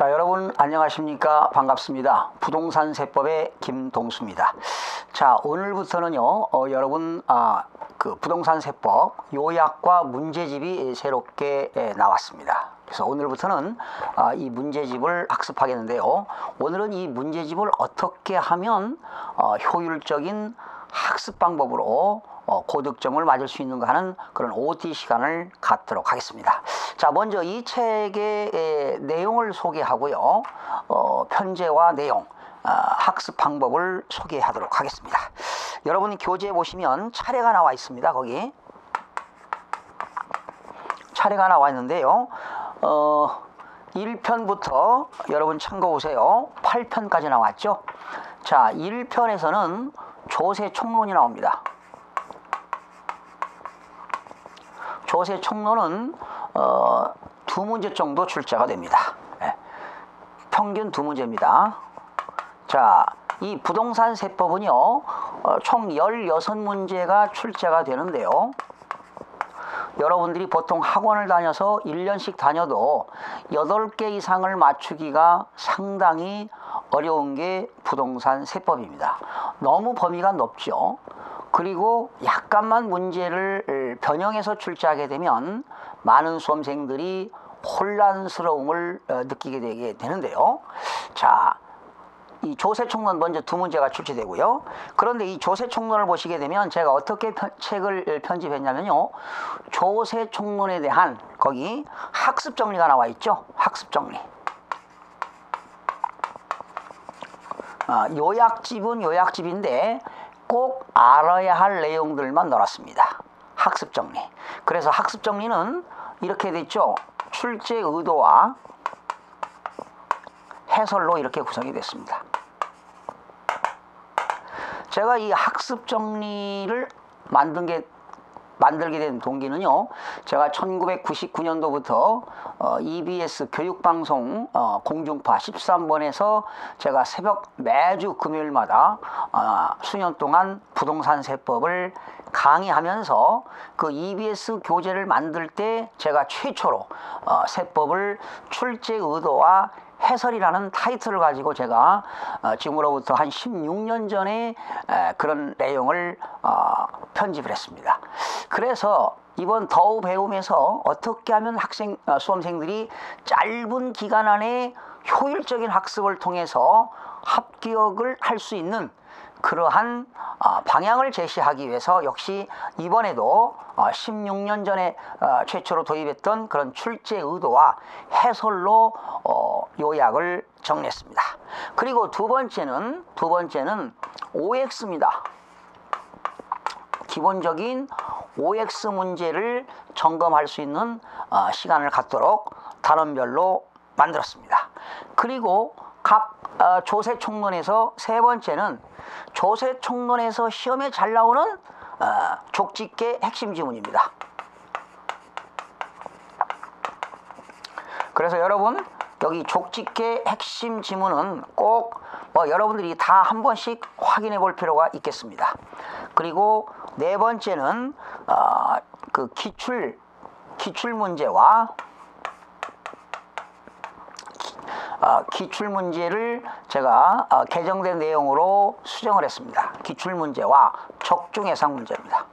자, 여러분 안녕하십니까? 반갑습니다. 부동산 세법의 김동수입니다. 자, 오늘부터는요, 어, 여러분, 아, 그 부동산 세법 요약과 문제집이 새롭게 예, 나왔습니다. 그래서 오늘부터는 아, 이 문제집을 학습하겠는데요. 오늘은 이 문제집을 어떻게 하면 어, 효율적인 학습 방법으로 어, 고득점을 맞을 수 있는가 하는 그런 OT 시간을 갖도록 하겠습니다. 자, 먼저 이 책의 에, 내용을 소개하고요. 어, 편제와 내용, 아, 학습 방법을 소개하도록 하겠습니다. 여러분 교재 보시면 차례가 나와 있습니다. 거기 차례가 나와 있는데요. 어, 1편부터 여러분 참고 보세요. 8편까지 나왔죠. 자, 1편에서는 조세 총론이 나옵니다. 조세 총론은 어, 두 문제 정도 출제가 됩니다. 예. 평균 두 문제입니다. 자, 이 부동산 세법은요, 어, 총 16문제가 출제가 되는데요. 여러분들이 보통 학원을 다녀서 1년씩 다녀도 8개 이상을 맞추기가 상당히 어려운 게 부동산 세법입니다. 너무 범위가 넓죠. 그리고 약간만 문제를 변형해서 출제하게 되면 많은 수험생들이 혼란스러움을 어, 느끼게 되게 되는데요. 자, 이 조세총론 먼저 두 문제가 출제되고요. 그런데 이 조세총론을 보시게 되면 제가 어떻게 편, 책을 편집했냐면요. 조세총론에 대한 거기 학습 정리가 나와 있죠. 학습 정리. 아, 요약집은 요약집인데 꼭 알아야 할 내용들만 넣었습니다. 학습 정리. 그래서 학습 정리는 이렇게 돼 있죠. 출제 의도와 해설로 이렇게 구성이 됐습니다. 제가 이 학습 정리를 만든 게 만들게 된 동기는요. 제가 1999년도부터 어, EBS 교육방송 어, 공중파 13번에서 제가 새벽 매주 금요일마다 어, 수년 동안 부동산 세법을 강의하면서 그 EBS 교재를 만들 때 제가 최초로 어, 세법을 출제 의도와 해설이라는 타이틀을 가지고 제가 어, 지금으로부터 한 16년 전에 에, 그런 내용을 어, 편집을 했습니다. 그래서 이번 더우 배움에서 어떻게 하면 학생 어, 수험생들이 짧은 기간 안에 효율적인 학습을 통해서 합격을 할 수 있는 그러한 어, 방향을 제시하기 위해서 역시 이번에도 16년 어, 전에 어, 최초로 도입했던 그런 출제 의도와 해설로 요약을 정리했습니다. 그리고 두 번째는 두 번째는 OX입니다. 기본적인 OX 문제를 점검할 수 있는 시간을 갖도록 단원별로 만들었습니다. 그리고 각 조세 총론에서 세 번째는 조세 총론에서 시험에 잘 나오는 어, 족집계 핵심 지문입니다. 그래서 여러분 여기 족집계 핵심 지문은 꼭 뭐 여러분들이 다 한 번씩 확인해 볼 필요가 있겠습니다. 그리고 네 번째는 어, 그 기출 기출 문제와 어, 기출 문제를 제가 어, 개정된 내용으로 수정을 했습니다. 기출 문제와 적중 예상 문제입니다.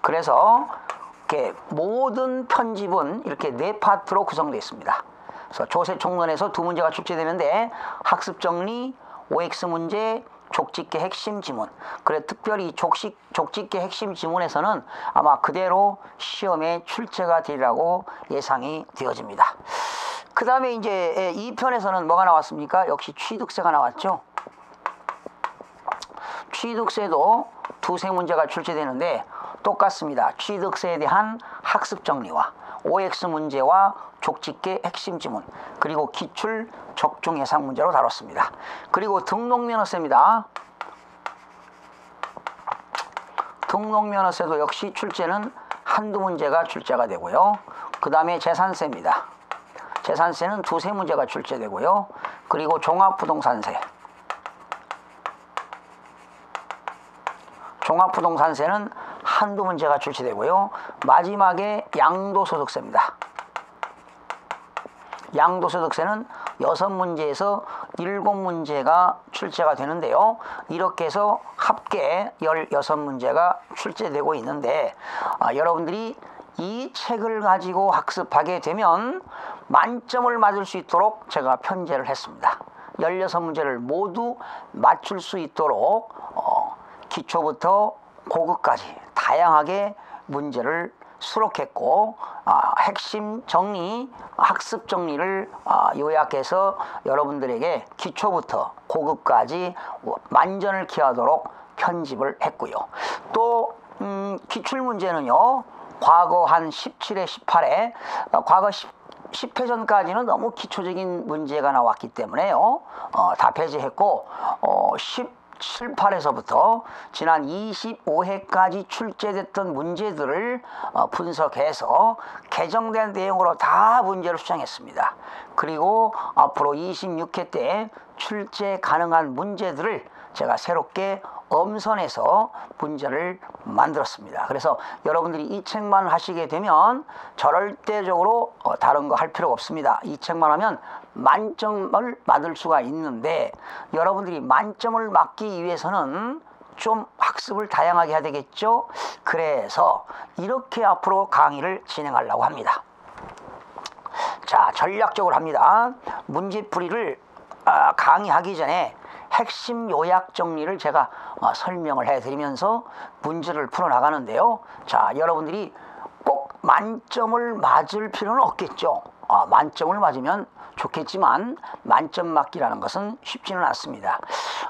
그래서 이렇게 모든 편집은 이렇게 네 파트로 구성되어 있습니다. 그래서 조세 총론에서 두 문제가 출제되는데 학습 정리, OX 문제, 족집계 핵심 지문. 그래 특별히 족식, 족집계 핵심 지문에서는 아마 그대로 시험에 출제가 되리라고 예상이 되어집니다. 그 다음에 이제 2편에서는 뭐가 나왔습니까? 역시 취득세가 나왔죠. 취득세도 두세 문제가 출제되는데 똑같습니다. 취득세에 대한 학습 정리와 OX 문제와 족집계 핵심 지문 그리고 기출 적중 예상 문제로 다뤘습니다. 그리고 등록면허세입니다. 등록면허세도 역시 출제는 한두 문제가 출제가 되고요. 그 다음에 재산세입니다. 재산세는 두세 문제가 출제되고요. 그리고 종합부동산세 종합부동산세는 한두 문제가 출제되고요. 마지막에 양도소득세입니다. 양도소득세는 여섯 문제에서 일곱 문제가 출제가 되는데요. 이렇게 해서 합계 열여섯 문제가 출제되고 있는데 아, 여러분들이 이 책을 가지고 학습하게 되면 만점을 맞을 수 있도록 제가 편제를 했습니다. 16문제를 모두 맞출 수 있도록 어, 기초부터 고급까지 다양하게 문제를 수록했고 아, 핵심 정리, 학습 정리를 아, 요약해서 여러분들에게 기초부터 고급까지 만전을 기하도록 편집을 했고요. 또 음, 기출 문제는요. 과거 한 17회, 18회, 어, 과거 10, 10회 전까지는 너무 기초적인 문제가 나왔기 때문에요. 어, 다 배제했고, 어, 17, 8에서부터 지난 25회까지 출제됐던 문제들을 어, 분석해서 개정된 내용으로 다 문제를 수정했습니다. 그리고 앞으로 26회 때 출제 가능한 문제들을 제가 새롭게 엄선해서 문제를 만들었습니다. 그래서 여러분들이 이 책만 하시게 되면 절대적으로 어, 다른 거 할 필요가 없습니다. 이 책만 하면 만점을 받을 수가 있는데 여러분들이 만점을 맞기 위해서는 좀 학습을 다양하게 해야 되겠죠. 그래서 이렇게 앞으로 강의를 진행하려고 합니다. 자, 전략적으로 합니다. 문제풀이를 아, 강의하기 전에 핵심 요약 정리를 제가 어, 설명을 해드리면서 문제를 풀어나가는데요. 자, 여러분들이 꼭 만점을 맞을 필요는 없겠죠. 아, 만점을 맞으면 좋겠지만 만점 맞기라는 것은 쉽지는 않습니다.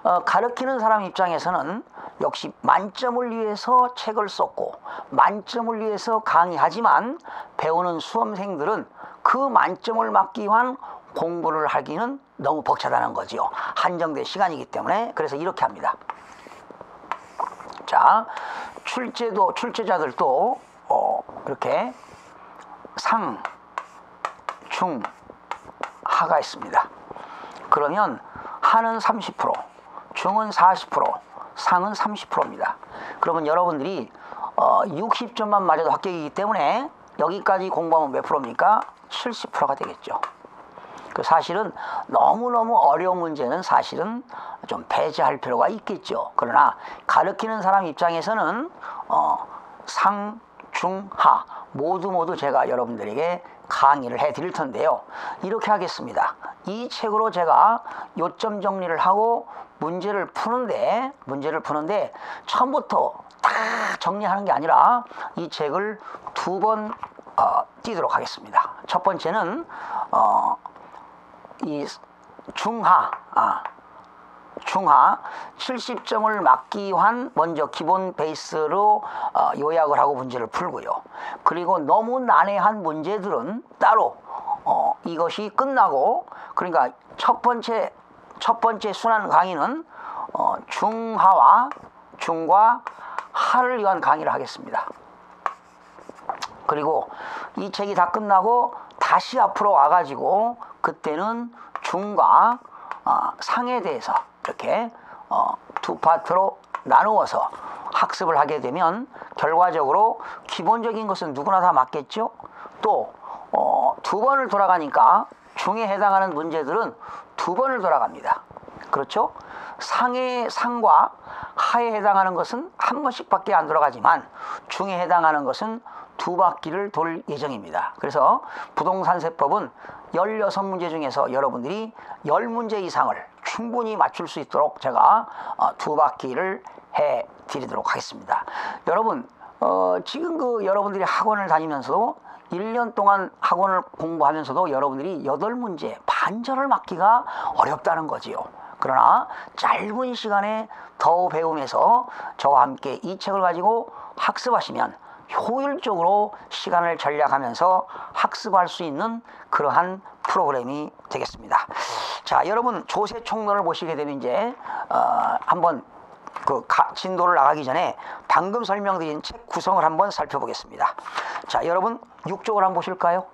어, 가르치는 사람 입장에서는 역시 만점을 위해서 책을 썼고 만점을 위해서 강의하지만 배우는 수험생들은 그 만점을 맞기 위한 공부를 하기는 너무 벅차다는 거지요. 한정된 시간이기 때문에 그래서 이렇게 합니다. 자, 출제도 출제자들도 어, 이렇게 상, 중, 하가 있습니다. 그러면 하는 30%, 중은 40%, 상은 30%입니다. 그러면 여러분들이 어, 60점만 맞아도 합격이기 때문에 여기까지 공부하면 몇 프로입니까? 70%가 되겠죠. 그 사실은 너무너무 어려운 문제는 사실은 좀 배제할 필요가 있겠죠. 그러나 가르치는 사람 입장에서는 어, 상, 중, 하 모두 모두 제가 여러분들에게 강의를 해 드릴 텐데요. 이렇게 하겠습니다. 이 책으로 제가 요점 정리를 하고 문제를 푸는데 문제를 푸는데 처음부터 다 정리하는 게 아니라 이 책을 두번 어, 띄도록 하겠습니다. 첫 번째는 어, 이 중하 아, 중하 70점을 맞기 위한 먼저 기본 베이스로 어, 요약을 하고 문제를 풀고요. 그리고 너무 난해한 문제들은 따로 어, 이것이 끝나고 그러니까 첫 번째 첫 번째 순환 강의는 어, 중하와 중과 하를 위한 강의를 하겠습니다. 그리고 이 책이 다 끝나고 다시 앞으로 와가지고 그때는 중과 어, 상에 대해서 이렇게 어, 두 파트로 나누어서 학습을 하게 되면 결과적으로 기본적인 것은 누구나 다 맞겠죠. 또두 어, 번을 돌아가니까 중에 해당하는 문제들은 두 번을 돌아갑니다. 그렇죠? 상의 상과 하에 해당하는 것은 한 번씩밖에 안 돌아가지만 중에 해당하는 것은 두 바퀴를 돌 예정입니다. 그래서 부동산세법은 16문제 중에서 여러분들이 10문제 이상을 충분히 맞출 수 있도록 제가 어, 두 바퀴를 해 드리도록 하겠습니다. 여러분, 어, 지금 그 여러분들이 학원을 다니면서도 1년 동안 학원을 공부하면서도 여러분들이 8문제 반절을 맞기가 어렵다는 거지요. 그러나 짧은 시간에 더 배우면서 저와 함께 이 책을 가지고 학습하시면 효율적으로 시간을 전략하면서 학습할 수 있는 그러한 프로그램이 되겠습니다. 자, 여러분 조세 총론을 보시게 되면 이제 어, 한번 그 가, 진도를 나가기 전에 방금 설명드린 책 구성을 한번 살펴보겠습니다. 자, 여러분 6쪽을 한번 보실까요?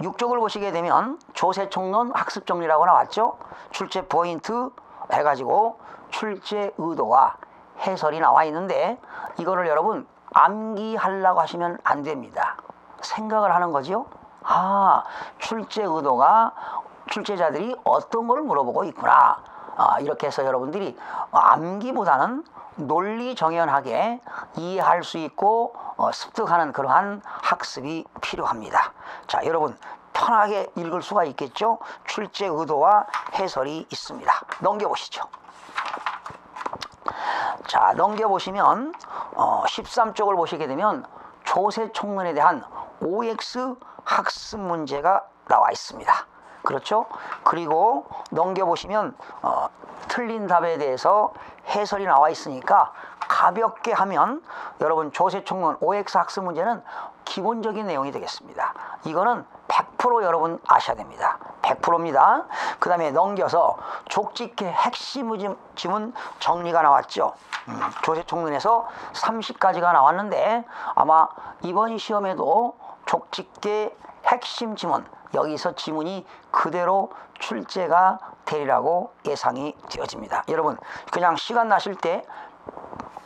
6쪽을 보시게 되면 조세 총론 학습 정리라고 나왔죠. 출제 포인트 해가지고 출제 의도와 해설이 나와 있는데 이거를 여러분 암기하려고 하시면 안 됩니다. 생각을 하는 거죠. 아, 출제 의도가 출제자들이 어떤 걸 물어보고 있구나. 아, 이렇게 해서 여러분들이 암기보다는 논리 정연하게 이해할 수 있고 어, 습득하는 그러한 학습이 필요합니다. 자, 여러분 편하게 읽을 수가 있겠죠? 출제 의도와 해설이 있습니다. 넘겨보시죠. 자, 넘겨보시면 어, 13쪽을 보시게 되면 조세 총론에 대한 OX 학습 문제가 나와 있습니다. 그렇죠? 그리고 넘겨보시면 어, 틀린 답에 대해서 해설이 나와 있으니까 가볍게 하면 여러분 조세총론 OX 학습 문제는 기본적인 내용이 되겠습니다. 이거는 100% 여러분 아셔야 됩니다. 100%입니다. 그 다음에 넘겨서 족집게 핵심 지문 정리가 나왔죠. 음, 조세총론에서 30가지가 나왔는데 아마 이번 시험에도 족집게 핵심 지문 여기서 지문이 그대로 출제가 되리라고 예상이 되어집니다. 여러분 그냥 시간 나실 때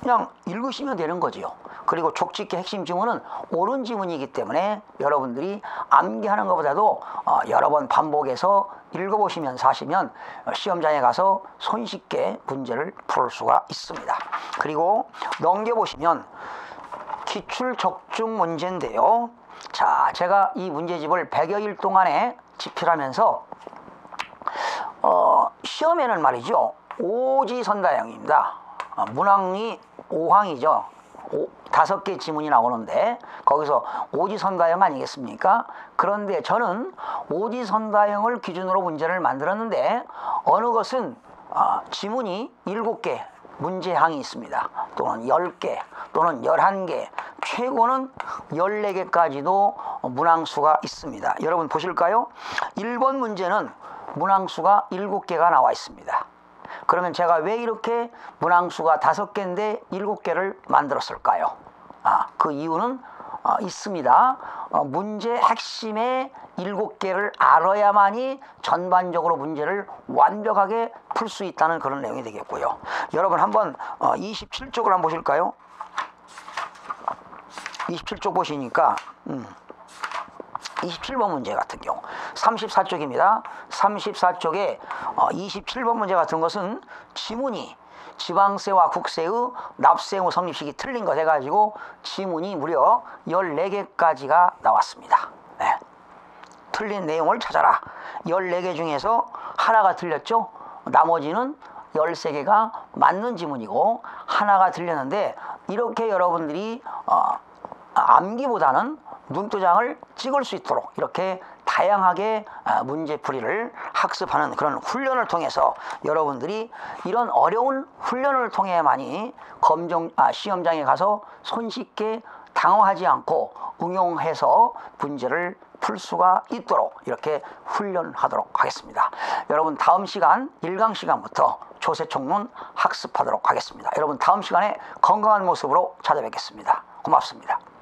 그냥 읽으시면 되는 거지요. 그리고 족집게 핵심 지문은 옳은 지문이기 때문에 여러분들이 암기하는 것보다도 어, 여러 번 반복해서 읽어보시면서 하시면 시험장에 가서 손쉽게 문제를 풀 수가 있습니다. 그리고 넘겨보시면 기출 적중 문제인데요. 자, 제가 이 문제집을 100여일 동안에 집필하면서 어, 시험에는 말이죠. 오지선다형입니다. 어, 문항이 5항이죠. 다섯 개 지문이 나오는데 거기서 오지선다형 아니겠습니까? 그런데 저는 오지선다형을 기준으로 문제를 만들었는데 어느 것은 어, 지문이 일곱 개 문제항이 있습니다. 또는 10개 또는 11개 최고는 14개까지도 문항수가 있습니다. 여러분 보실까요? 1번 문제는 문항수가 7개가 나와 있습니다. 그러면 제가 왜 이렇게 문항수가 5개인데 7개를 만들었을까요? 아, 그 이유는 어, 있습니다. 어, 문제 핵심의 7개를 알아야만이 전반적으로 문제를 완벽하게 풀 수 있다는 그런 내용이 되겠고요. 여러분 한번 어, 27쪽을 한번 보실까요? 27쪽 보시니까 음, 27번 문제 같은 경우 34쪽입니다. 34쪽에 어, 27번 문제 같은 것은 지문이 지방세와 국세의 납세 후 성립식이 틀린 것 해가지고 지문이 무려 14개까지가 나왔습니다. 네. 틀린 내용을 찾아라. 14개 중에서 하나가 틀렸죠? 나머지는 13개가 맞는 지문이고 하나가 틀렸는데 이렇게 여러분들이 어, 암기보다는 눈도장을 찍을 수 있도록 이렇게 다양하게 아, 문제풀이를 학습하는 그런 훈련을 통해서 여러분들이 이런 어려운 훈련을 통해만이 검정 아, 시험장에 가서 손쉽게 당황하지 않고 응용해서 문제를 풀 수가 있도록 이렇게 훈련하도록 하겠습니다. 여러분 다음 시간 1강 시간부터 조세총론 학습하도록 하겠습니다. 여러분 다음 시간에 건강한 모습으로 찾아뵙겠습니다. 고맙습니다.